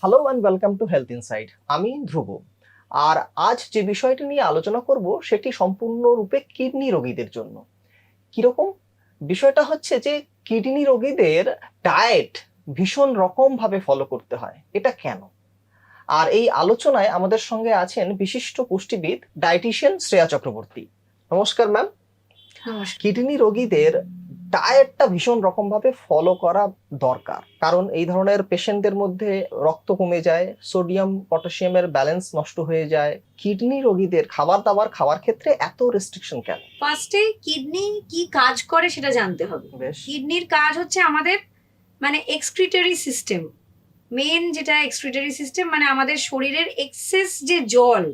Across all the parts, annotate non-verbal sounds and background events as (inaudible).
Hello and welcome to health inside আমি ধ্রুব। আর আজ যে বিষয়টি নিয়ে আলোচনা করব সেটি সম্পূর্ণরূপে কিডনি রোগীদের জন্য। কীরকম? বিষয়টা হচ্ছে যে কিডনি রোগীদের ডায়েট ভীষণ রকম ভাবে ফলো করতে হয়। এটা কেন? আর এই আলোচনায় আমাদের সঙ্গে আছেন বিশিষ্ট পুষ্টিবিদ ডায়েটিশিয়ান শ্রেয়া চক্রবর্তী। নমস্কার ম্যাম কিডনি রোগীদের ডায়েটটা ভীষণ রকম ভাবে ফলো করা দরকার। কারণ এই ধরনের পেশেন্টদের মধ্যে রক্ত কমে যায় সোডিয়াম পটাশিয়ামের ব্যালেন্স নষ্ট হয়ে যায়। কিডনি রোগীদের খাবার দাবার খাওয়ার ক্ষেত্রে এত রেস্ট্রিকশন কেন? ফার্স্টে কিডনি কি কাজ করে সেটা জানতে হবে। কিডনির কাজ হচ্ছে আমাদের মানে এক্সক্রিটারি সিস্টেম মেন যেটা এক্সক্রিটারি সিস্টেম মানে আমাদের শরীরের এক্সেস যে জল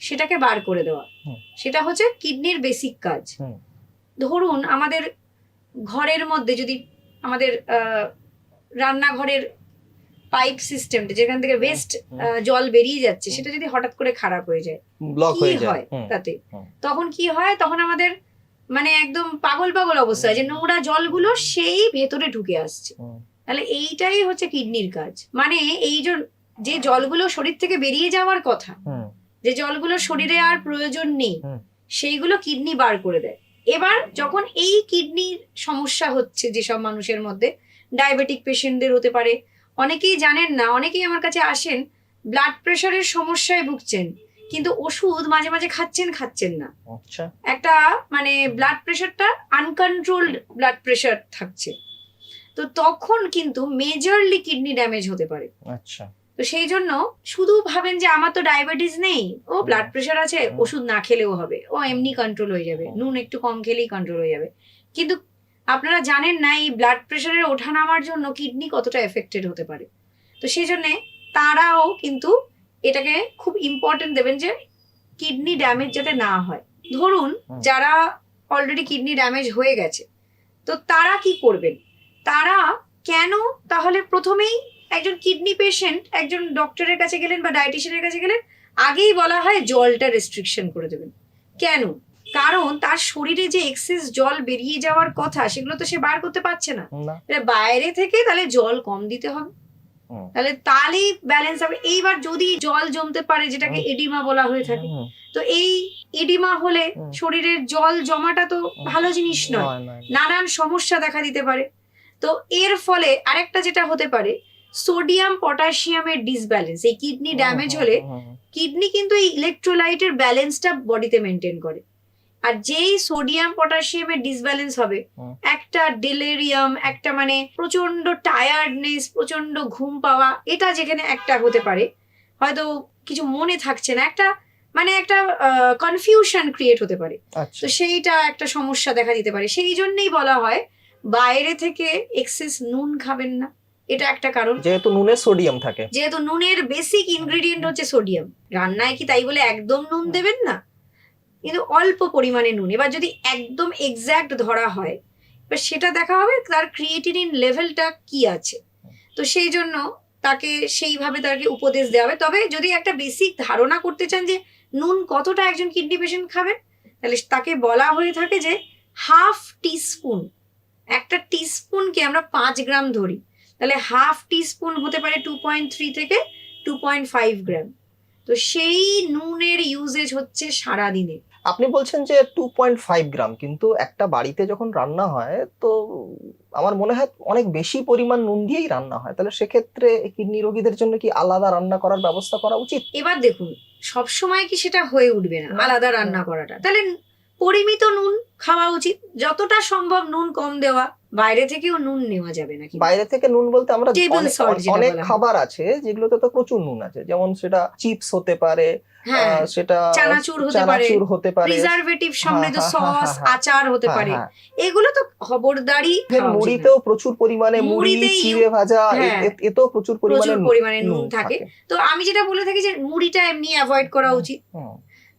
সেটাকে বার করে দেওয়া। সেটা হচ্ছে কিডনির বেসিক কাজ। ধরুন আমাদের ঘরের মধ্যে যদি আমাদের আহ, রান্নাঘরের পাইপ সিস্টেমটা যেখান থেকে ওয়েস্ট জল বেরিয়ে যাচ্ছে সেটা যদি হঠাৎ করে খারাপ হয়ে যায় ব্লক হয়ে যায়। তাতে? তখন কি হয়? তখন আমাদের মানে একদম পাগল পাগল অবস্থা যে নোংরা জলগুলো সেই ভেতরে ঢুকে আসছে। তাহলে এইটাই হচ্ছে কিডনির কাজ। মানে এই যে জলগুলো শরীর থেকে বেরিয়ে যাওয়ার কথা যে জলগুলো শরীরে আর প্রয়োজন নেই সেইগুলো কিডনি বার করে দেয়। এবার যখন এই কিডনির সমস্যা হচ্ছে যেসব মানুষের মধ্যে ডায়াবেটিক পেশেন্টদের হতে পারে অনেকেই জানেন না অনেকেই আমার কাছে আসেন ব্লাড প্রেশারের সমস্যায় ভুগছেন কিন্তু ওষুধ মাঝে মাঝে খাচ্ছেন খাচ্ছেন না। আচ্ছা। একটা মানে ব্লাড প্রেশারটা আনকন্ট্রোলড ব্লাড প্রেশার থাকছে। তো তখন কিন্তু মেজরলি কিডনি ড্যামেজ হতে পারে। আচ্ছা। তো সেই জন্য শুধু ভাবেন যে আমার তো ডায়াবেটিস নেই ও ব্লাড প্রেশার আছে ওষুধ না খেলেও হবে ও এমনি কন্ট্রোল হয়ে যাবে নুন একটু কম খেলেই কন্ট্রোল হয়ে যাবে। কিন্তু আপনারা জানেন না এই ব্লাড প্রেশারের ওঠানামার জন্য কিডনি কতটা এফেক্টেড হতে পারে। তো সেই জন্যে তারাও কিন্তু এটাকে খুব ইম্পর্টেন্ট দেবেন যে কিডনি ড্যামেজ যাতে না হয়। ধরুন যারা অলরেডি কিডনি ড্যামেজ হয়ে গেছে তো তারা কি করবেন? তারা কেন তাহলে প্রথমেই একজন কিডনি পেশেন্ট একজন ডক্টরের কাছে গেলেন বা ডায়েটিশিয়ানের কাছে গেলেন আগেই বলা হয় জলটা রেস্ট্রিকশন করে দেবেন। কেন? কারণ তার শরীরে যে এক্সেস জল বেরিয়ে যাওয়ার কথা সেগুলো তো সে বার করতে পারছে না। বাইরে থেকে তাহলে জল কম দিতে হবে। তাহলে তাহলেই ব্যালেন্স হবে। এইবার যদি জল জমতে পারে যেটাকে এডিমা বলা হয়ে থাকে তো এই এডিমা হলে শরীরের জল জমাটা তো ভালো জিনিস নয়। নানান সমস্যা দেখা দিতে পারে। তো এর ফলে আরেকটা যেটা হতে পারে সোডিয়াম পটাশিয়ামের ডিসব্যালেন্স এই কিডনি ড্যামেজ হলে কিডনি কিন্তু এই ইলেকট্রোলাইটের ব্যালেন্সটা বডিতে মেনটেন করে। আর যেই সোডিয়াম পটাশিয়ামের ডিসব্যালেন্স হবে একটা ডেলেরিয়াম একটা মানে প্রচণ্ড টায়ার্ডনেস প্রচণ্ড ঘুম পাওয়া এটা যেখানে একটা হতে পারে হয়তো কিছু মনে থাকছে না একটা মানে একটা কনফিউশন ক্রিয়েট হতে পারে। আচ্ছা। তো সেইটা একটা সমস্যা দেখা দিতে পারে। সেই জন্যই বলা হয় বাইরে থেকে এক্সেস নুন খাবেন না। এটা একটা কারণ। যেহেতু নুনে সোডিয়াম থাকে। যেহেতু নুনের বেসিক ইনগ্রেডিয়েন্ট হচ্ছে সোডিয়াম। রান্নায় কি তাই বলে একদম নুন দেবেন না? কিন্তু অল্প পরিমাণে নুন। এবার যদি একদম এক্স্যাক্ট ধরা হয় এবার সেটা দেখা হবে তার ক্রিয়েটিনিন লেভেলটা কি আছে। তো সেই জন্য তাকে সেইভাবে তাকে উপদেশ দেওয়া হবে। তবে যদি একটা বেসিক ধারণা করতে চান যে নুন কতটা একজন কিডনি পেশেন্ট খাবেন তাহলে তাকে বলা হয়ে থাকে যে হাফ টিস্পুন একটা টিস্পুনকে আমরা পাঁচ গ্রাম ধরি। তাহলে হাফ টিস্পুন হতে পারে টু পয়েন্ট থ্রি থেকে টু পয়েন্ট ফাইভ গ্রাম। তো সেই নুনের ইউজেজ হচ্ছে সারা দিনে আপনি বলছেন যে টু পয়েন্ট ফাইভ গ্রাম কিন্তু একটা বাড়িতে যখন রান্না হয় তো আমার মনে হয় অনেক বেশি পরিমাণ নুন দিয়েই রান্না হয়। তাহলে সেক্ষেত্রে কিডনি রোগীদের জন্য কি আলাদা রান্না করার ব্যবস্থা করা উচিত? এবার দেখুন সব সময় কি সেটা হয়ে উঠবে না। আলাদা রান্না করাটা। তাহলে পরিমিত নুন খাওয়া উচিত। যতটা সম্ভব নুন কম দেওয়া বাইরে থেকেও নুন নেওয়া যাবে না বাইরে থেকে নুন বলতে আমরা অনেক-। খাবার আছে যেগুলোতে তো প্রচুর নুন আছে। যেমন সেটা চিপস হতে পারে হ্যাঁ সেটা চানাচুর হতে পারে, হতে পারে। প্রিজারভেটিভ সমৃদ্ধ হ্যাঁ, হ্যাঁ, হ্যাঁ, সস। আচার হতে পারে। এগুলো তো খবরদারি। মুড়িতেও প্রচুর পরিমাণে মুড়ি চিড়ে ভাজা এতেও প্রচুর পরিমাণে প্রচুর নুন- পরিমাণে নুন থাকে। তো আমি যেটা বলে থাকি যে মুড়িটা এমনি অ্যাভয়েড করা উচিত।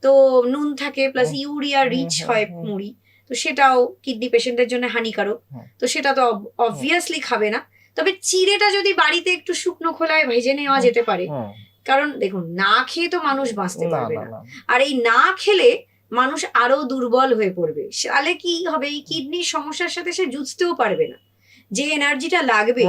তো নুন থাকে প্লাস ইউরিয়া রিচ হয় মুড়ি। তো সেটাও কিডনি পেশেন্টের জন্য হানিকারক। তো সেটা তো অবভিয়াসলি খাবে না। তবে চিড়েটা যদি বাড়িতে একটু শুকনো খোলায় ভেজে নেওয়া যেতে পারে কারণ দেখুন না খেয়ে তো মানুষ বাঁচতে পারবে না আর এই না খেলে মানুষ আরও দুর্বল হয়ে পড়বে। তাহলে কি হবে? এই কিডনির সমস্যার সাথে সে জুঝতেও পারবে না। যে এনার্জিটা লাগবে।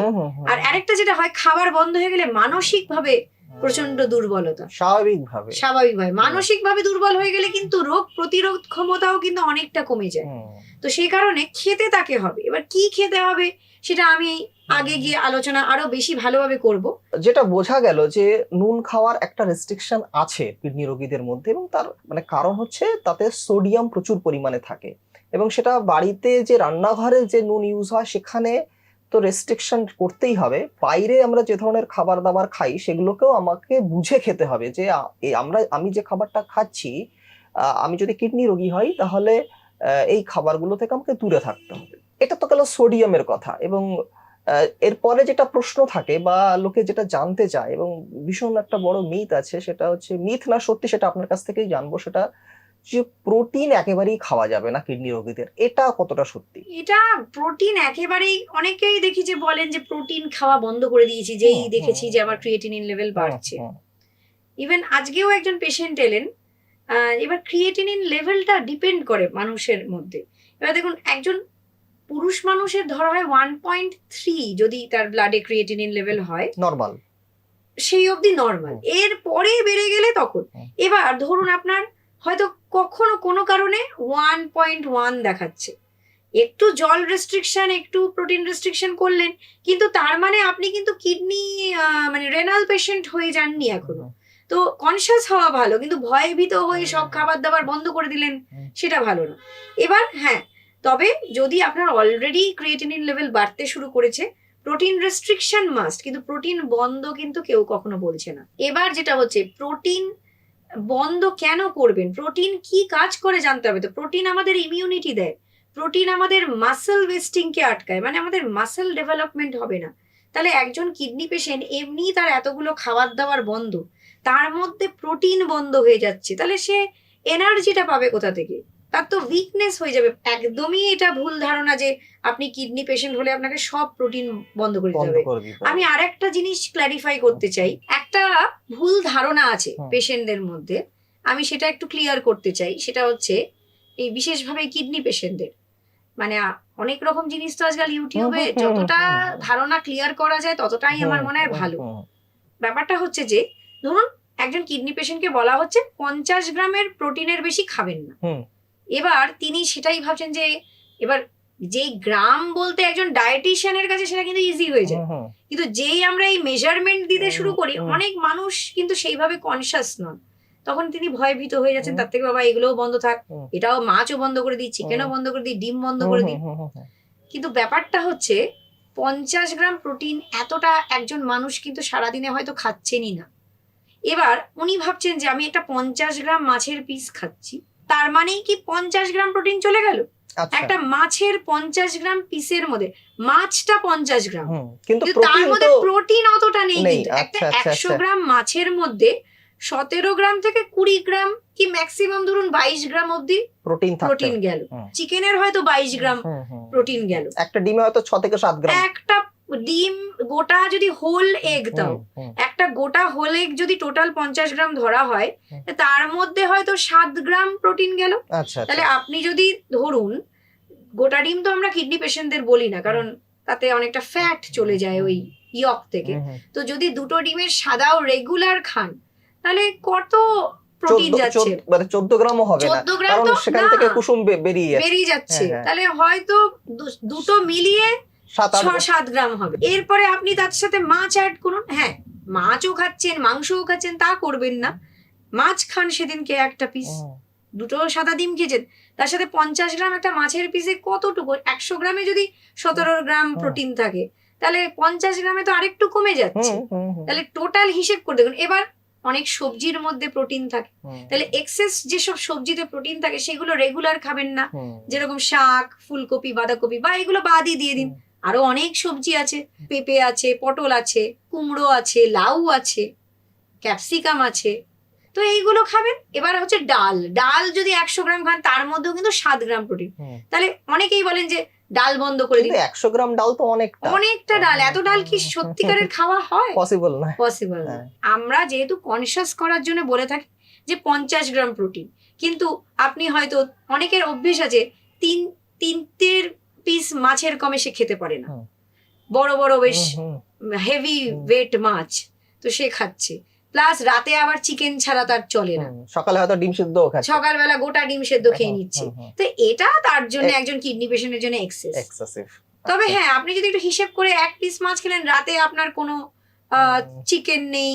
আর আরেকটা যেটা হয় খাবার বন্ধ হয়ে গেলে মানসিক ভাবে প্রচণ্ড দুর্বলতা। স্বাভাবিকভাবে। স্বাভাবিকভাবে। মানসিক ভাবে দুর্বল হয়ে গেলে কিন্তু রোগ প্রতিরোধ ক্ষমতাও কিন্তু অনেকটা কমে যায়। তো সেই কারণে খেতে তাকে হবে। এবার কি খেতে হবে সেটা আমি আগে গিয়ে আলোচনা আরও বেশি ভালোভাবে করব। যেটা বোঝা গেল যে নুন খাওয়ার একটা রেস্ট্রিকশন আছে কিডনি রোগীদের মধ্যে এবং তার মানে কারণ হচ্ছে তাতে সোডিয়াম প্রচুর পরিমাণে থাকে। এবং সেটা বাড়িতে যে রান্নাঘরে যে নুন ইউজ হয় সেখানে তো রেস্ট্রিকশন করতেই হবে। বাইরে আমরা যে ধরনের খাবার দাবার খাই, সেগুলোকেও আমাকে বুঝে খেতে হবে যে আমরা, আমি যে খাবারটা খাচ্ছি আমি যদি কিডনি রোগী হই, তাহলে এই খাবারগুলো থেকে আমাকে দূরে থাকতে হবে। এটা তো গেল সোডিয়ামের কথা এবং এরপরে যেটা প্রশ্ন থাকে বা লোকে যেটা জানতে চায় এবং ভীষণ একটা বড় মিথ আছে, সেটা হচ্ছে মিথ না সত্যি সেটা আপনার কাছ থেকেই জানব, সেটা যে প্রোটিন একেবারেই খাওয়া যাবে না কিডনি রোগীদের। এটা কতটা সত্যি? এটা প্রোটিন একেবারেই অনেকেই দেখি যে বলেন যে প্রোটিন খাওয়া বন্ধ করে দিয়েছি যেই দেখেছি যে আমার ক্রিয়েটিনিন লেভেল বাড়ছে। ইভেন আজকেও একজন পেশেন্ট এলেন এবার ক্রিয়েটিনিন লেভেলটা ডিপেন্ড করে মানুষের মধ্যে। এবার দেখুন একজন পুরুষ মানুষের ধরা হয় ওয়ান পয়েন্ট থ্রি যদি তার ব্লাডে ক্রিয়েটিনিন লেভেল হয়। নর্মাল সেই অবধি নর্মাল এর পরে বেড়ে গেলে তখন। এবার ধরুন আপনার হয়তো কখনো কোনো কারণে ওয়ান পয়েন্ট ওয়ান দেখাচ্ছে। একটু জল রেস্ট্রিকশন একটু প্রোটিন রেস্ট্রিকশন করলেন কিন্তু তার মানে আপনি কিন্তু কিডনি মানে রেনাল পেশেন্ট হয়ে যাননি এখনও। তো কনসিয়াস হওয়া ভালো কিন্তু ভয়ে ভীত হয়ে সব খাবার দাবার বন্ধ করে দিলেন সেটা ভালো না। এবার হ্যাঁ তবে যদি আপনার অলরেডি ক্রিয়েটিনিন লেভেল বাড়তে শুরু করেছে প্রোটিন রেস্ট্রিকশন মাস্ট কিন্তু প্রোটিন বন্ধ কিন্তু কেউ কখনো বলছে না। এবার যেটা হচ্ছে প্রোটিন বন্ধ কেন করবেন? প্রোটিন কি কাজ করে জানতে হবে তো? প্রোটিন আমাদের ইমিউনিটি দেয়। প্রোটিন আমাদের মাসেল ওয়েস্টিংকে আটকায়। মানে আমাদের মাসেল ডেভেলপমেন্ট হবে না। তাহলে একজন কিডনি পেশেন্ট এমনি তার এতগুলো খাবার দাবার বন্ধ। তার মধ্যে প্রোটিন বন্ধ হয়ে যাচ্ছে। তাহলে সে এনার্জিটা পাবে কোথা থেকে? তার তো উইকনেস হয়ে যাবে। একদমই এটা ভুল ধারণা যে আপনি কিডনি পেশেন্ট হলে আপনাকে সব প্রোটিন বন্ধ করে দিতে হবে। আমি আর একটা জিনিস ক্ল্যারিফাই করতে চাই। একটা ভুল ধারণা আছে। পেশেন্টদের মধ্যে। আমি সেটা একটু ক্লিয়ার করতে চাই। সেটা হচ্ছে এই বিশেষভাবে কিডনি পেশেন্টদের মানে অনেক রকম জিনিস তো আজকাল ইউটিউবে যতটা। ধারণা ক্লিয়ার করা যায় ততটাই আমার মনে হয় ভালো। ব্যাপারটা হচ্ছে যে ধরুন একজন কিডনি পেশেন্টকে বলা হচ্ছে পঞ্চাশ গ্রামের প্রোটিনের বেশি খাবেন না। এবার তিনি সেটাই ভাবছেন যে এবার যেই গ্রাম বলতে একজন ডায়েটিশিয়ানের কাছে সেটা কিন্তু ইজি হয়ে যায়। কিন্তু যেই আমরা এই মেজারমেন্ট দিতে শুরু করি অনেক মানুষ কিন্তু সেইভাবে কনসাস নন। তখন তিনি ভয়ভীত হয়ে যাচ্ছেন তার থেকে বাবা এগুলোও বন্ধ থাক। এটাও মাছও বন্ধ করে দিই চিকেনও বন্ধ করে দিই ডিম বন্ধ করে দিই। কিন্তু ব্যাপারটা হচ্ছে পঞ্চাশ গ্রাম প্রোটিন এতটা একজন মানুষ কিন্তু সারাদিনে হয়তো খাচ্ছেনই না। এবার উনি ভাবছেন যে আমি একটা পঞ্চাশ গ্রাম মাছের পিস খাচ্ছি। তার মানেই কি পঞ্চাশ গ্রাম প্রোটিন চলে গেল? আচ্ছা। একটা মাছের পঞ্চাশ গ্রাম পিসের মধ্যে মাছটা পঞ্চাশ গ্রাম। কিন্তু তার মধ্যে প্রোটিন অতটা নেই কিন্তু একটা আচ্ছা, আচ্ছা, একশো। গ্রাম মাছের মধ্যে সতেরো গ্রাম থেকে কুড়ি গ্রাম কি ম্যাক্সিমাম ধরুন বাইশ গ্রাম অবধি প্রোটিন প্রোটিন গেল। চিকেনের হয়তো বাইশ গ্রাম। প্রোটিন গেল। একটা ডিমে হয়তো ছ থেকে সাত গ্রাম। একটা ডিম গোটা যদি হোল এগ দাও একটা গোটা হোল এগ যদি টোটাল পঞ্চাশ গ্রাম ধরা হয় তার মধ্যে হয়তো সাত গ্রাম প্রোটিন গেল। আচ্ছা তাহলে আচ্ছা আপনি যদি ধরুন গোটা ডিম তো আমরা কিডনি পেশেন্টদের বলি না কারণ তাতে অনেকটা ফ্যাট চলে যায় ওই ইয়ক থেকে। তো যদি দুটো ডিমের সাদাও রেগুলার খান তাহলে কত প্রোটিন যাচ্ছে? চোদ্দ- মানে চোদ্দ গ্রামও হবে না। চোদ্দ গ্রাম কারণ তো সেখান থেকে কুসুম বেরিয়ে যাচ্ছে। বেরিয়ে যাচ্ছে। হ্যাঁ, হ্যাঁ। তাহলে হয়তো দুটো মিলিয়ে সাত ছ সাত গ্রাম হবে। এরপরে আপনি তার সাথে মাছ অ্যাড করুন। হ্যাঁ মাছও খাচ্ছেন মাংসও খাচ্ছেন তা করবেন না। মাছ খান সেদিনকে একটা পিস দুটো সাদা ডিম খেয়েছেন। তার সাথে পঞ্চাশ গ্রাম একটা মাছের পিসে কতটুকু? একশো গ্রামে যদি সতেরো গ্রাম প্রোটিন থাকে তাহলে পঞ্চাশ গ্রামে তো আরেকটু কমে যাচ্ছে। তাহলে টোটাল হিসেব করে দেখুন। এবার অনেক সবজির মধ্যে প্রোটিন থাকে। তাহলে এক্সেস যেসব সবজিতে প্রোটিন থাকে সেগুলো রেগুলার খাবেন না। যেরকম শাক ফুলকপি বাঁধাকপি বা এগুলো বাদই দিয়ে দিন। আরও অনেক সবজি আছে পেঁপে আছে পটল আছে কুমড়ো আছে লাউ আছে ক্যাপসিকাম আছে। তো এইগুলো খাবেন এবার হচ্ছে ডাল। ডাল যদি একশো গ্রাম খান তার মধ্যেও কিন্তু সাত গ্রাম প্রোটিন। তাহলে অনেকেই বলেন যে ডাল বন্ধ করে দিন। একশো গ্রাম ডাল তো অনেকটা। অনেকটা ডাল। এত ডাল কি (laughs) সত্যিকারের খাওয়া হয়? পসিবল না পসিবল হ্যাঁ। আমরা যেহেতু কনসিয়াস করার জন্য বলে থাকি যে পঞ্চাশ গ্রাম প্রোটিন। কিন্তু আপনি হয়তো অনেকের অভ্যেস আছে তিন তিনটের পিস মাছের কমে সে খেতে পারে না। বড় বড় বেশ হেভি ওয়েট মাছ তো সে খাচ্ছে। প্লাস রাতে আবার চিকেন ছাড়া তার চলে না। সকালে হয়তো ডিম সেদ্ধ খাচ্ছে। সকালবেলা গোটা ডিম সেদ্ধ খেয়ে নিচ্ছে। তো এটা তার জন্য একজন কিডনি পেশেন্টের জন্য এক্সেস. তবে আচ্ছা। হ্যাঁ আপনি যদি একটু হিসেব করে এক পিস মাছ খেলেন রাতে আপনার কোনো। চিকেন নেই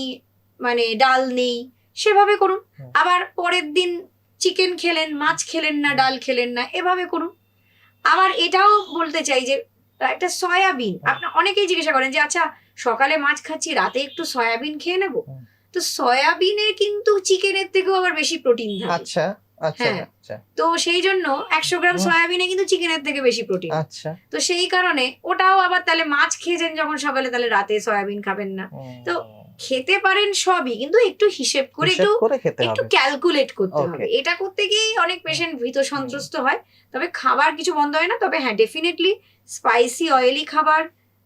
মানে ডাল নেই সেভাবে করুন। আবার পরের দিন চিকেন খেলেন মাছ খেলেন না ডাল খেলেন না এভাবে করুন। আবার এটাও বলতে চাই যে একটা সয়াবিন হুম। আপনার অনেকেই জিজ্ঞাসা করেন যে আচ্ছা সকালে মাছ খাচ্ছি রাতে একটু সয়াবিন খেয়ে নেব? তো সয়াবিনে কিন্তু চিকেনের থেকেও আবার বেশি প্রোটিন থাকে। আচ্ছা আচ্ছা হ্যাঁ। আচ্ছা। তো সেই জন্য একশো গ্রাম। সয়াবিনে কিন্তু চিকেনের থেকে বেশি প্রোটিন। আচ্ছা। তো সেই কারণে ওটাও আবার তাহলে মাছ খেয়েছেন যখন সকালে তাহলে রাতে সয়াবিন খাবেন না। তো খেতে পারেন সবই কিন্তু একটু হিসেব করে একটু একটু ক্যালকুলেট করতে হবে। এটা করতে গিয়েই অনেক পেশেন্ট ভীত সন্ত্রস্ত হয়। তবে খাবার কিছু বন্ধ হয় না তবে হ্যাঁ ডেফিনেটলি স্পাইসি অয়েলি খাবার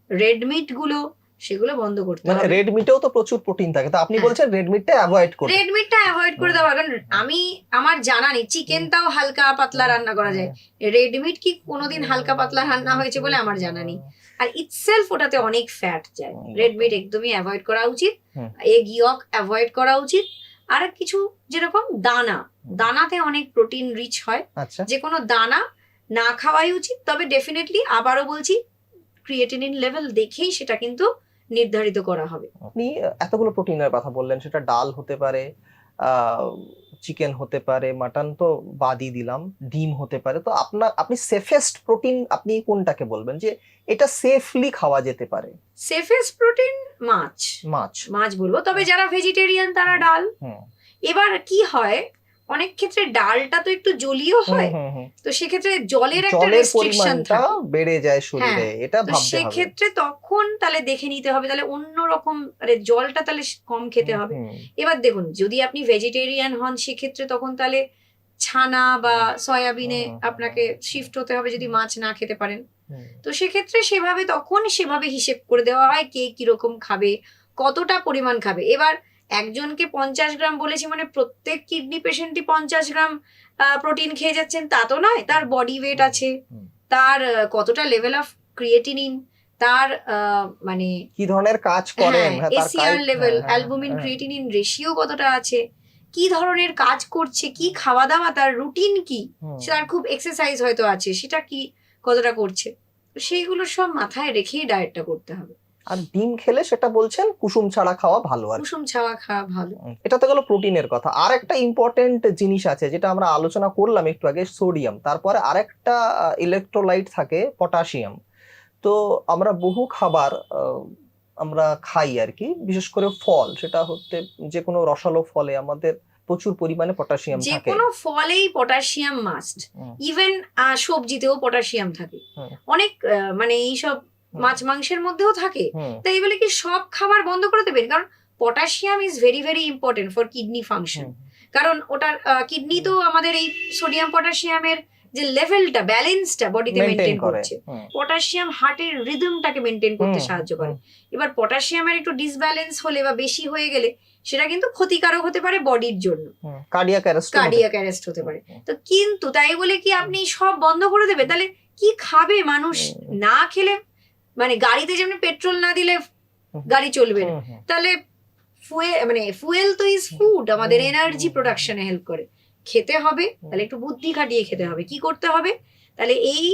রেড মিটগুলো সেগুলো বন্ধ করতে মানে হবে। রেড মিটেও তো প্রচুর প্রোটিন থাকে। তো আপনি হ্যাঁ। বলছেন রেড মিটটা অ্যাভয়েড করতে। রেড মিটটা অ্যাভয়েড করে। দেওয়া কারণ আমি আমার জানা নেই চিকেন তাও হালকা পাতলা রান্না করা যায়। রেড মিট কি কোনোদিন হালকা পাতলা রান্না হয়েছে বলে আমার জানা নেই। আর ইটসেলফ ওটাতে অনেক ফ্যাট যায়। রেড মিট একদমই অ্যাভয়েড করা উচিত। এগ ইয়ক অ্যাভয়েড করা উচিত। আর কিছু যেরকম দানা দানাতে অনেক প্রোটিন রিচ হয়। আচ্ছা। যে কোনো দানা না খাওয়াই উচিত তবে ডেফিনেটলি আবারও বলছি ক্রিয়েটিনিন লেভেল দেখেই সেটা কিন্তু নির্ধারিত করা হবে। আপনি এতগুলো প্রোটিনের কথা বললেন সেটা ডাল হতে পারে চিকেন হতে পারে মাটন তো বাদই দিলাম ডিম হতে পারে। তো আপনার আপনি সেফেস্ট প্রোটিন আপনি কোনটাকে বলবেন? যে এটা সেফলি খাওয়া যেতে পারে। সেফেস্ট প্রোটিন মাছ। মাছ। মাছ বলব। তবে যারা ভেজিটেরিয়ান তারা ডাল। এবার কি হয়? অনেক ক্ষেত্রে ডালটা তো একটু জলীয় হয়। তো সেক্ষেত্রে জলের একটা রেস্ট্রিকশন হ্যাঁ, বেড়ে যায় শরীরে এটা ভাবতে হবে। সেক্ষেত্রে তখন তাহলে দেখে নিতে হবে তাহলে অন্য রকম আরে জলটা তাহলে কম খেতে হবে। এবার দেখুন যদি আপনি ভেজিটেরিয়ান হন সেক্ষেত্রে তখন তাহলে ছানা বা সয়াবিনে আপনাকে শিফট হতে হবে যদি মাছ না খেতে পারেন। তো সেক্ষেত্রে সেভাবে তখন সেভাবে হিসেব করে দেওয়া হয় কে কীরকম খাবে কতটা পরিমাণ খাবে। এবার একজনকে পঞ্চাশ গ্রাম বলেছি মানে প্রত্যেক কিডনি পেশেন্টই পঞ্চাশ গ্রাম প্রোটিন খেয়ে যাচ্ছেন তা তো নয়। তার বডি ওয়েট আছে তার কতটা লেভেল অফ ক্রিয়েটিনিন তার মানে কি ধরনের কাজ করেন? হ্যাঁ, ACR level albumin. Creatinine ratio কতটা আছে? কি ধরনের কাজ করছে? কি খাওয়া দাওয়া তার রুটিন কি? তার খুব এক্সারসাইজ হয়তো আছে সেটা কি কতটা করছে? সেইগুলো সব মাথায় রেখেই ডায়েটটা করতে হবে। আর ডিম খেলে সেটা বলছেন কুসুম ছাড়া খাওয়া ভালো আর কুসুম ছাড়া খাওয়া ভালো। এটা তো গেল প্রোটিনের কথা। আর একটা ইম্পর্টেন্ট জিনিস আছে যেটা আমরা আলোচনা করলাম একটু আগে সোডিয়াম। তারপরে আরেকটা ইলেকট্রোলাইট থাকে পটাশিয়াম তো আমরা বহু খাবার আমরা খাই আর কি বিশেষ করে ফল। সেটা হতে যে কোনো রসালো ফলে আমাদের প্রচুর পরিমাণে পটাশিয়াম যে থাকে। কোনো ফলেই পটাশিয়াম মাস্ট ইভেন সবজিতেও পটাশিয়াম থাকে। অনেক মানে এইসব মাছ মাংসের মধ্যেও থাকে। তাই বলে কি সব খাবার বন্ধ করে দেবেন? কারণ potassium is very very important for kidney function কারণ ওটার কিডনি তো আমাদের এই সোডিয়াম পটাশিয়ামের যে লেভেলটা ব্যালেন্সটা বডিতে মেনটেন করছে। পটাশিয়াম হার্টের রিদমটাকে মেনটেন করতে সাহায্য করে। এবার পটাশিয়ামের একটু ডিসব্যালেন্স হলে বা বেশি হয়ে গেলে সেটা কিন্তু ক্ষতিকারক হতে পারে বডির জন্য। arrest হতে- কার্ডিয়াক অ্যারেস্ট হতে পারে। তো কিন্তু তাই বলে কি আপনি সব বন্ধ করে দেবে তাহলে কি খাবে মানুষ? না খেলে মানে গাড়িতে যেমন পেট্রোল না দিলে গাড়ি চলবে না তাহলে ফুয়েল মানে ফুয়েল তো ইজ ফুড আমাদের এনার্জি প্রোডাকশনে হেল্প করে। খেতে হবে তাহলে একটু বুদ্ধি খাটিয়ে খেতে হবে। কি করতে হবে? তাহলে এই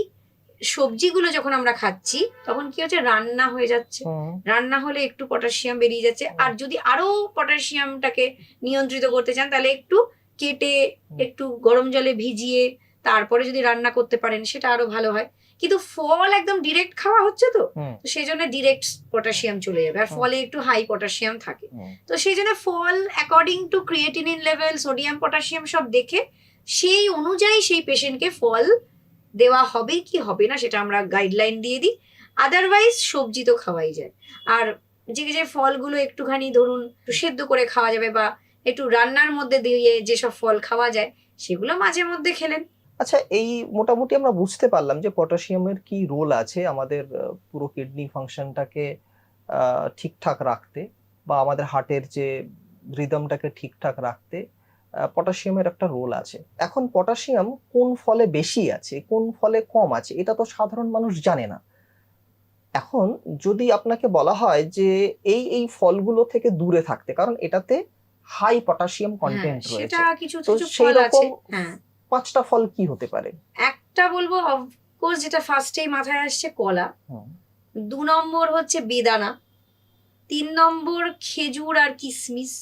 সবজিগুলো যখন আমরা খাচ্ছি তখন কি হচ্ছে? রান্না হয়ে যাচ্ছে। রান্না হলে একটু পটাশিয়াম বেরিয়ে যাচ্ছে। আর যদি আরও পটাশিয়ামটাকে নিয়ন্ত্রিত করতে চান তাহলে একটু কেটে একটু গরম জলে ভিজিয়ে তারপরে যদি রান্না করতে পারেন সেটা আরও ভালো হয়। কিন্তু ফল একদম ডিরেক্ট খাওয়া হচ্ছে তো তো সেই জন্য ডিরেক্ট পটাশিয়াম চলে যাবে। আর ফলে একটু হাই পটাশিয়াম থাকে। তো সেই জন্য ফল according to creatinine level sodium potassium সব দেখে সেই অনুযায়ী সেই পেশেন্টকে ফল দেওয়া হবে কি হবে না সেটা আমরা গাইডলাইন দিয়ে দিই। আদারওয়াইজ সবজি তো খাওয়াই যায়। আর যে যে ফলগুলো একটুখানি ধরুন একটু সেদ্ধ করে খাওয়া যাবে বা একটু রান্নার মধ্যে দিয়ে যেসব ফল খাওয়া যায় সেগুলো মাঝে মধ্যে খেলেন। আচ্ছা এই মোটামুটি আমরা বুঝতে পারলাম যে পটাশিয়ামের কি রোল আছে আমাদের পুরো কিডনি ফাংশনটাকে ঠিকঠাক রাখতে বা আমাদের হার্টের যে রিদমটাকে ঠিকঠাক রাখতে পটাশিয়ামের একটা রোল আছে। এখন পটাশিয়াম কোন ফলে বেশি আছে কোন ফলে কম আছে এটা তো সাধারণ মানুষ জানে না। এখন যদি আপনাকে বলা হয় যে এই এই ফলগুলো থেকে দূরে থাকতে কারণ এটাতে হাই পটাশিয়াম কন্টেন্ট রয়েছে সেটা কিছু তো কিছু সেই ফল আছে রকম হ্যাঁ। পাঁচটা ফল কি হতে পারে? একটা বলব অফকোর্স যেটা ফার্স্টেই মাথায় আসছে কলা। দু নম্বর হচ্ছে বেদানা। তিন নম্বর খেজুর আর কিসমিস।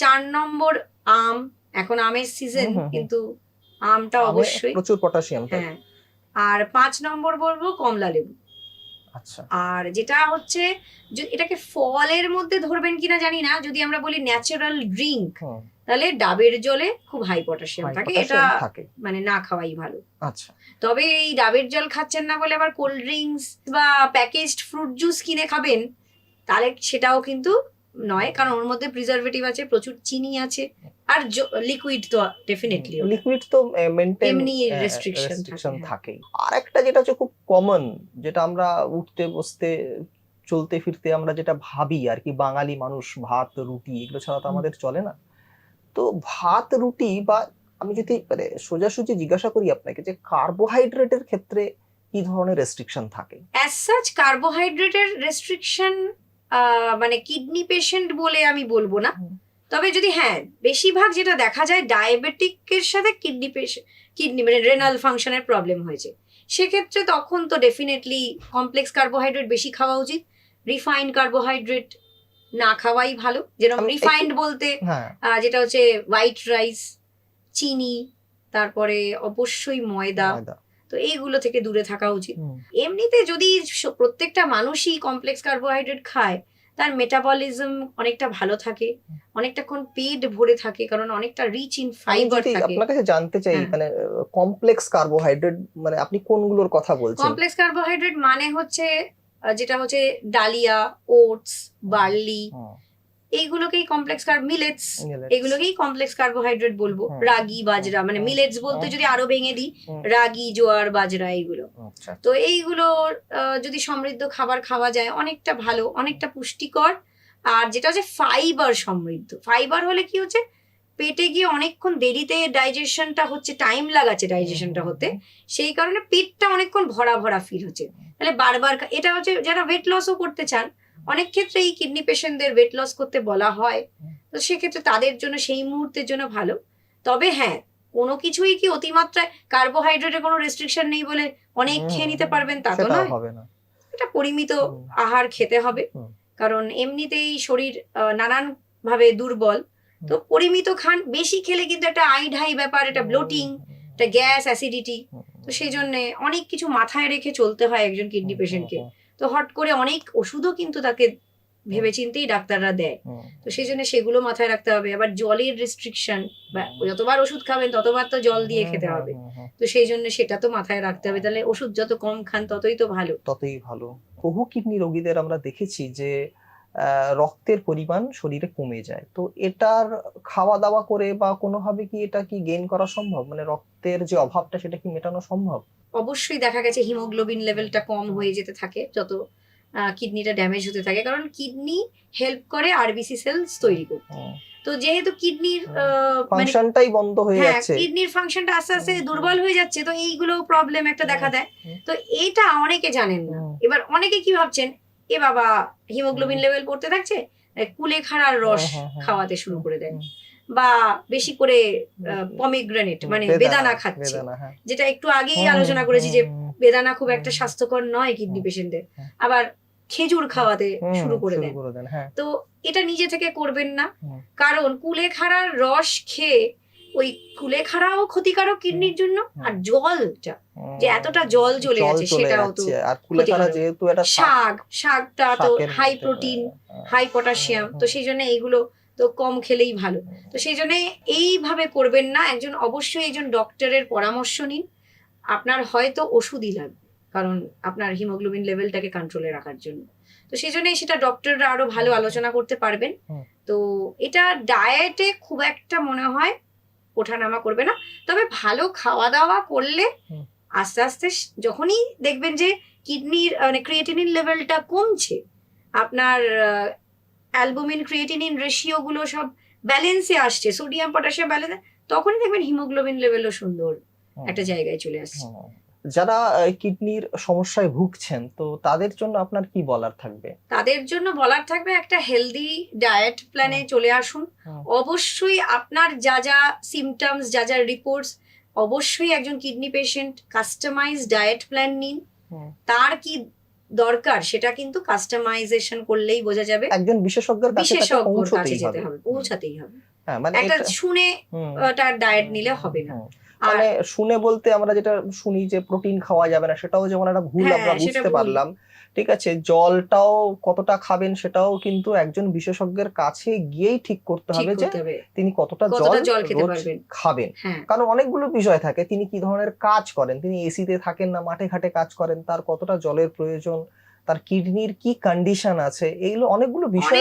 চার নম্বর আম। এখন আমের সিজন। কিন্তু আমটা অবশ্যই। প্রচুর পটাশিয়াম হ্যাঁ। আর পাঁচ নম্বর বলব কমলা লেবু আর যেটা হচ্ছে এটাকে ফলের মধ্যে ধরবেন কিনা জানি না যদি আমরা বলি ন্যাচারাল ড্রিঙ্ক তাহলে ডাবের জলে খুব হাই পটাশিয়াম থাকে এটা মানে না খাওয়াই ভালো। আচ্ছা। তবে এই ডাবের জল খাচ্ছেন না বলে আবার কোল্ড ড্রিঙ্কস বা প্যাকেজড ফ্রুট জুস কিনে খাবেন তাহলে সেটাও কিন্তু নয় কারণ ওর মধ্যে প্রিজারভেটিভ আছে প্রচুর চিনি আছে আর লিকুইড তো ডেফিনেটলি লিকুইড তো মেনটেন এমনি রেস্ট্রিকশন থাকে, হ্যাঁ। আর একটা যেটা হচ্ছে খুব কমন যেটা আমরা উঠতে বসতে চলতে ফিরতে আমরা যেটা ভাবি আর কি বাঙালি মানুষ ভাত রুটি এগুলো ছাড়া তো আমাদের চলে না। তো ভাত রুটি বা আমি যদি মানে সোজাসুজি জিজ্ঞাসা করি আপনাকে যে কার্বোহাইড্রেটের ক্ষেত্রে কি ধরনের রেস্ট্রিকশন থাকে? অ্যাজ সাচ কার্বোহাইড্রেটের রেস্ট্রিকশন মানে কিডনি পেশেন্ট বলে আমি বলব না। তবে যদি হ্যাঁ বেশিরভাগ যেটা দেখা যায় ডায়াবেটিকের সাথে কিডনি কিডনি মানে রেনাল ফাংশনের প্রবলেম হয়েছে। সেক্ষেত্রে তখন তো ডেফিনেটলি কমপ্লেক্স কার্বোহাইড্রেট বেশি খাওয়া উচিত। রিফাইন্ড কার্বোহাইড্রেট না খাওয়াই ভালো। যেরকম রিফাইন্ড বলতে হ্যাঁ। আহ, যেটা হচ্ছে হোয়াইট রাইস চিনি তারপরে অবশ্যই ময়দা। তো এইগুলো থেকে দূরে থাকা উচিত। এমনিতে যদি প্রত্যেকটা মানুষই কমপ্লেক্স কার্বোহাইড্রেট খায় তার মেটাবলিজম অনেকটা ভালো থাকে অনেকটাক্ষণ পেট ভরে থাকে কারণ অনেকটা রিচ ইন ফাইবার থাকে। আপনার কাছে জানতে চাই হ্যাঁ। মানে কমপ্লেক্স কার্বোহাইড্রেট মানে আপনি কোনগুলোর কথা বলছেন? কমপ্লেক্স কার্বোহাইড্রেট মানে হচ্ছে যেটা হচ্ছে ডালিয়া ওটস বার্লি এইগুলোকেই কমপ্লেক্স কার্ব মিলেটস এগুলোকেই কমপ্লেক্স কার্বোহাইড্রেট বলব। রাগি বাজরা মানে মিলেটস বলতে যদি আরও ভেঙে দিই রাগি জোয়ার বাজরা এইগুলো। আচ্ছা। তো এইগুলো যদি সমৃদ্ধ খাবার খাওয়া যায় অনেকটা ভালো অনেকটা পুষ্টিকর। আর যেটা হচ্ছে ফাইবার সমৃদ্ধ। ফাইবার হলে কি হচ্ছে? পেটে গিয়ে অনেকক্ষণ দেরিতে ডাইজেশনটা হচ্ছে টাইম লাগাচ্ছে ডাইজেশনটা হতে। সেই কারণে পেটটা অনেকক্ষণ ভরা ভরা ফিল হচ্ছে। তাহলে বারবার এটা হচ্ছে যারা ওয়েট লসও করতে চান অনেক ক্ষেত্রে এই কিডনি পেশেন্টদের ওয়েট লস করতে বলা হয়। তো সেক্ষেত্রে তাদের জন্য সেই মুহূর্তের জন্য ভালো। তবে হ্যাঁ কোনো কিছুই কি অতিমাত্রায় কার্বোহাইড্রেটের কোনো রেস্ট্রিকশন নেই বলে অনেক খেয়ে নিতে পারবেন তা তো নয়। না। এটা পরিমিত আহার খেতে হবে। কারণ এমনিতেই শরীর নানান ভাবে দুর্বল। তো পরিমিত খান বেশি খেলে কিন্তু একটা আইঢাই ব্যাপার এটা ব্লোটিং একটা গ্যাস অ্যাসিডিটি তো সেই জন্য অনেক কিছু মাথায় রেখে চলতে হয় একজন কিডনি পেশেন্টকে তো হট করে অনেক ওষুধও কিন্তু তাকে ভেবে ভেবেচিন্তেই ডাক্তাররা দেয়। তো সেই জন্য সেগুলো মাথায় রাখতে হবে। আবার জলের রেস্ট্রিকশন বা যতবার ওষুধ খাবেন ততবার তো জল দিয়ে খেতে হবে। তো সেই জন্য সেটা তো মাথায় রাখতে হবে। তাহলে ওষুধ যত কম খান ততই তো ভালো। ততই ভালো। বহু কিডনি রোগীদের আমরা দেখেছি যে রক্তের পরিমাণ শরীরে কমে যায়। তো এটার খাওয়া দাওয়া করে বা কোনোভাবে কি এটা কি গেইন করা সম্ভব? মানে রক্তের যে অভাবটা সেটা কি মেটানো সম্ভব? অবশ্যই দেখা গেছে হিমোগ্লোবিন লেভেলটা কম হয়ে যেতে থাকে যত কিডনিটা ড্যামেজ হতে থাকে। কারণ কিডনি হেল্প করে আরবিসি সেলস তৈরি করতে। তো যেহেতু কিডনির মানে ফাংশনটাই বন্ধ হয়ে হ্যাঁ যাচ্ছে। কিডনির ফাংশনটা আস্তে আস্তে। দুর্বল হয়ে যাচ্ছে তো এইগুলো প্রবলেম একটা দেখা দেয়। তো এটা অনেকে জানেন না। এবার অনেকে কি ভাবছেন এ বাবা হিমোগ্লোবিন লেভেল পড়তে থাকছে? কুলে খাড়ার রস হ্যাঁ, হ্যাঁ, হ্যাঁ। খাওয়াতে শুরু করে দেন। বা বেশি করে। পমিগ্রেনেট মানে বেদানা খাচ্ছে। হ্যাঁ। যেটা একটু আগেই আলোচনা করেছি যে বেদানা খুব একটা স্বাস্থ্যকর নয় কিডনি। পেশেন্টদের। আবার খেজুর খাওয়াতে শুরু করে দেন। হ্যাঁ। তো এটা নিজে থেকে করবেন না। কারণ কুলেখাড়ার রস খেয়ে ওই কুলেখাড়াও ক্ষতিকারক কিডনির জন্য আর জলটা যে এতটা জল চলে যাচ্ছে সেটাও তো আর কুলেখাড়া যেহেতু এটা শাক শাকটা তো হাই প্রোটিন হাই পটাশিয়াম তো সেই জন্য এইগুলো তো কম খেলেই ভালো। তো সেই জন্য এইভাবে করবেন না। একজন অবশ্যই একজন ডক্টরের পরামর্শ নিন। আপনার হয়তো ওষুধই লাগবে কারণ আপনার হিমোগ্লোবিন লেভেলটাকে কন্ট্রোলে রাখার জন্য। তো সেই জন্যই সেটা ডক্টররা আরও ভালো আলোচনা করতে পারবেন। তো এটা ডায়েটে খুব একটা মনে হয় ওঠানামা করবে না। তবে ভালো খাওয়া দাওয়া করলে আস্তে আস্তে যখনই দেখবেন যে কিডনির মানে ক্রিয়েটিনিন লেভেলটা কমছে আপনার অ্যালবুমিন ক্রিয়েটিনিন রেশিও গুলো সব ব্যালেন্সে আসছে সোডিয়াম পটাশিয়াম ব্যালেন্স তখনই দেখবেন হিমোগ্লোবিন লেভেলও সুন্দর একটা জায়গায় চলে আসছে। যারা কিডনির সমস্যায় ভুগছেন তো তাদের জন্য আপনার কি বলার থাকবে? তাদের জন্য বলার থাকবে একটা হেলদি ডায়েট প্ল্যানে চলে আসুন। অবশ্যই আপনার যা যা সিমটমস যা যা রিপোর্টস অবশ্যই একজন kidney patient customise diet plan নিন। তার কি দরকার সেটা কিন্তু কাস্টমাইজেশন করলেই বোঝা যাবে। একজন বিশেষজ্ঞের কাছে তাকে বিশেষজ্ঞর কাছে যেতে হবে। পৌঁছাতেই হবে। হ্যাঁ মানে একটা এটা- শুনে। তার ডায়েট নিলে হবে না। মানে শুনে বলতে আমরা যেটা শুনি যে প্রোটিন খাওয়া যাবে না সেটাও যেমন একটা ভুল হ্যাঁ, আমরা বুঝতে পারলাম। ঠিক আছে জলটাও কতটা খাবেন সেটাও কিন্তু একজন বিশেষজ্ঞের কাছে গিয়েই ঠিক করতে হবে যে তিনি কতটা জল। খাবেন। হ্যাঁ। কারণ অনেকগুলো বিষয় থাকে তিনি কি ধরনের কাজ করেন তিনি এসিতে থাকেন না মাঠে ঘাটে কাজ করেন তার কতটা জলের প্রয়োজন তার কিডনির কি কন্ডিশন আছে এইগুলো অনেকগুলো বিষয়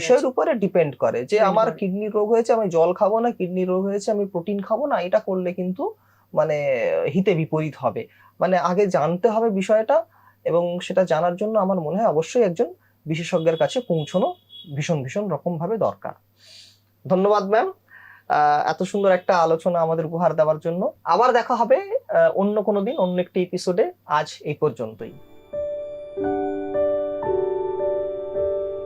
বিষয়ের উপরে ডিপেন্ড করে যে আমার। কিডনি রোগ হয়েছে আমি জল খাব না কিডনি রোগ হয়েছে আমি প্রোটিন খাব না এটা করলে কিন্তু মানে হিতে বিপরীত হবে। মানে আগে জানতে হবে বিষয়টা এবং সেটা জানার জন্য আমার মনে হয় অবশ্যই একজন বিশেষজ্ঞের কাছে পৌঁছানো ভীষণ ভীষণ রকম ভাবে দরকার। ধন্যবাদ ম্যাম এত সুন্দর একটা আলোচনা আমাদের উপহার দেওয়ার জন্য। আবার দেখা হবে আহ, অন্য কোনো দিন অন্য একটি এপিসোডে আজ এই পর্যন্তই।